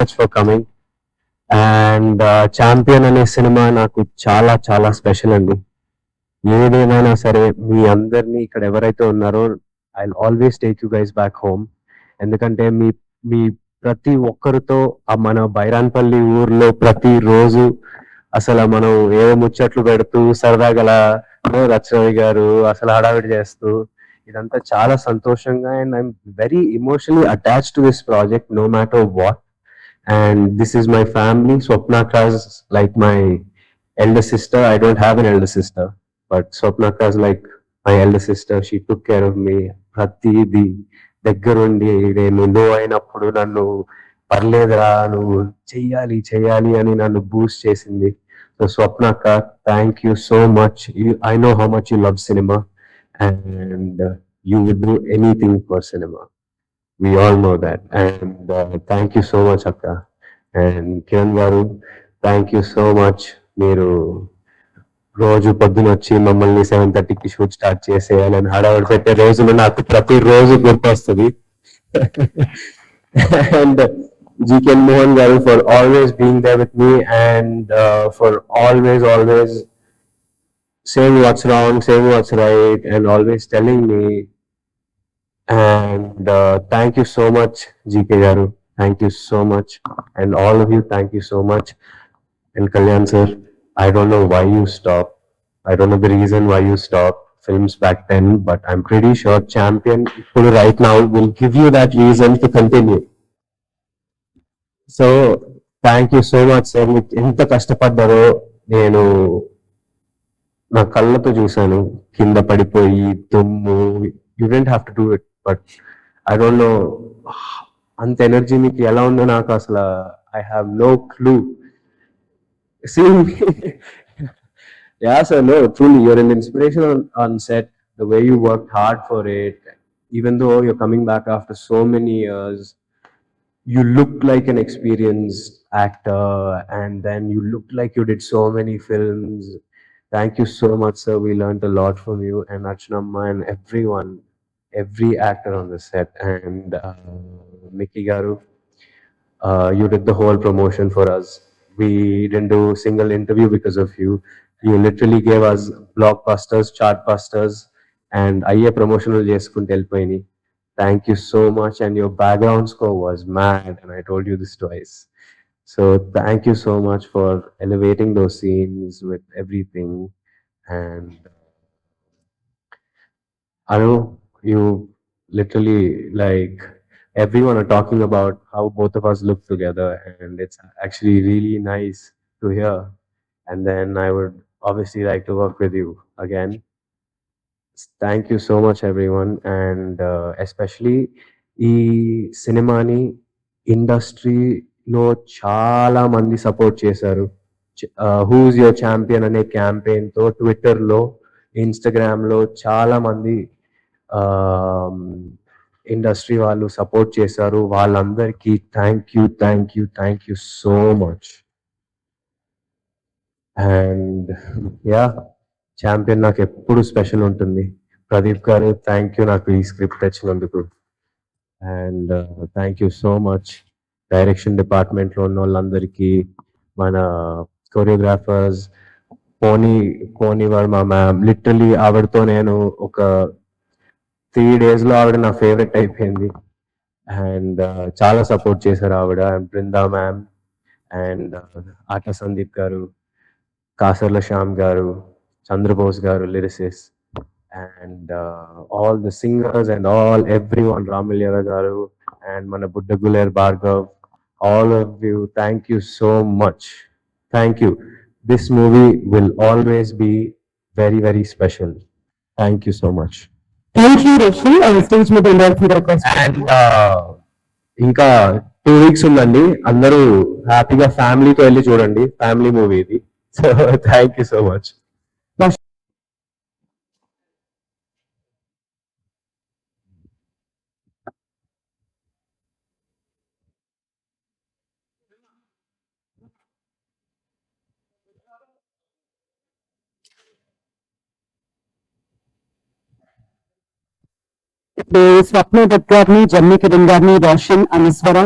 Much for coming and Champion అనే cinema నాకు చాలా చాలా స్పెషల్ అండి. ఏదేమైనా సరే మీ అందరినీ ఇక్కడ ఎవరైతే ఉన్నారో I always take you guys back home ఎందుకంటే మీ మీ ప్రతి ఒక్కరితో ఆ మన బైరాన్పల్లి ఊర్లో ప్రతి రోజు అసలు మనం ఏదో ముచ్చట్లు పెడుతూ సరదాగా రచ్చరవి గారు అసలు హడావిడి చేస్తూ ఇదంతా చాలా సంతోషంగా and I'm very emotionally attach to this project no matter what and this is my family Swapna class like my elder sister. I don't have an elder sister, but Swapnaka is like my elder sister. She took care of me. ప్రతిది దగ్గరుండి నేను లో అయినప్పుడు నన్ను పర్లేదురా నువ్వు చెయ్యాలి చెయ్యాలి అని నన్ను బూస్ట్ చేసింది so స్వప్నక thank you so much I know how much you love cinema and you would do anything for cinema we all know that. And uh, thank you so much అక్క అండ్ కిరణ్ గారు thank you so much మీరు రోజు పొద్దున వచ్చి మమ్మల్ని seven థర్టీకి shoot start చేసేయాలని హడావిడి పెట్టే రోజులు నాకు ప్రతి రోజు గుర్తొస్తుంది. అండ్ జీకెన్ మోహన్ గారు for always being there with me and for always always saying what's wrong, saying what's right, and always telling me and thank you so much GK గారు thank you so much and all of you thank you so much and Kalyan sir I don't know why you stop I don't know the reason why you stop films back then but I'm pretty sure Champion ఇప్పుడు right now will give you that reason to continue so thank you so much sir మీకు ఎంత కష్టపడ్డారో నేను నా కళ్ళతో చూశాను కింద పడిపోయి దుమ్ము you didn't have to do it but I don't know అంత ఎనర్జీ మీకు ఎలా ఉందో నాకు అసలు I have no clue see ya sir no truly you're an inspiration on, on set the way you worked hard for it even though you're coming back after so many years you look like an experienced actor and then you look like you did so many films thank you so much sir we learned a lot from you and Archanamma and everyone every actor on the set and uh, Mickey Garu uh, you did the whole promotion for us we didn't do a single interview because of you you literally gave us blockbusters chartbusters and అయ్యే ప్రమోషన్లు చేసుకుంటూ వెళ్ళిపోయినాయి thank you so much and your background score was mad and I told you this twice So thank you so much for elevating those scenes with everything. And I know you literally like everyone are talking about how both of us look together, and it's actually really nice to hear. And then I would obviously like to work with you again. Thank you so much, everyone, and uh, especially ఈ సినిమాని ఇండస్ట్రీలో చాలా మంది support చేశారు who's your champion అనే క్యాంపెయిన్తో ట్విట్టర్లో ఇన్స్టాగ్రామ్లో చాలా మంది ఇండస్ట్రీ వాళ్ళు సపోర్ట్ చేశారు. వాళ్ళందరికీ thank you thank you thank you so much and yeah Champion నాకు ఎప్పుడు స్పెషల్ ఉంటుంది. ప్రదీప్ గారు థ్యాంక్ యూ నాకు ఈ script తెచ్చినందుకు. And thank you so much direction డిపార్ట్మెంట్లో ఉన్న వాళ్ళందరికీ మన కొరియోగ్రాఫర్స్ పోనీ పోనీ వర్మ మ్యామ్ లిటరలీ ఆవిడతో నేను ఒక త్రీ డేస్లో ఆవిడ నా ఫేవరెట్ అయిపోయింది. అండ్ uh, చాలా సపోర్ట్ చేశారు ఆవిడ. అండ్ బృందా మ్యామ్ అండ్ ఆట సందీప్ గారు కాసర్ల శ్యామ్ గారు చంద్రబోస్ గారు lyricists and all the singers and all everyone Ramaleela గారు అండ్ మన బుడ్డ Guler Bhargav all of you thank you so much thank you this movie will always be very very special thank you so much much Thank you, మీద and uh, ఇంకా two weeks ఉందండి. అందరూ హ్యాపీగా ఫ్యామిలీతో వెళ్ళి చూడండి. ఫ్యామిలీ మూవీ ఇది. So thank you so much Swapna दत्कारी जम्मी किरण रोशन अनस्वरा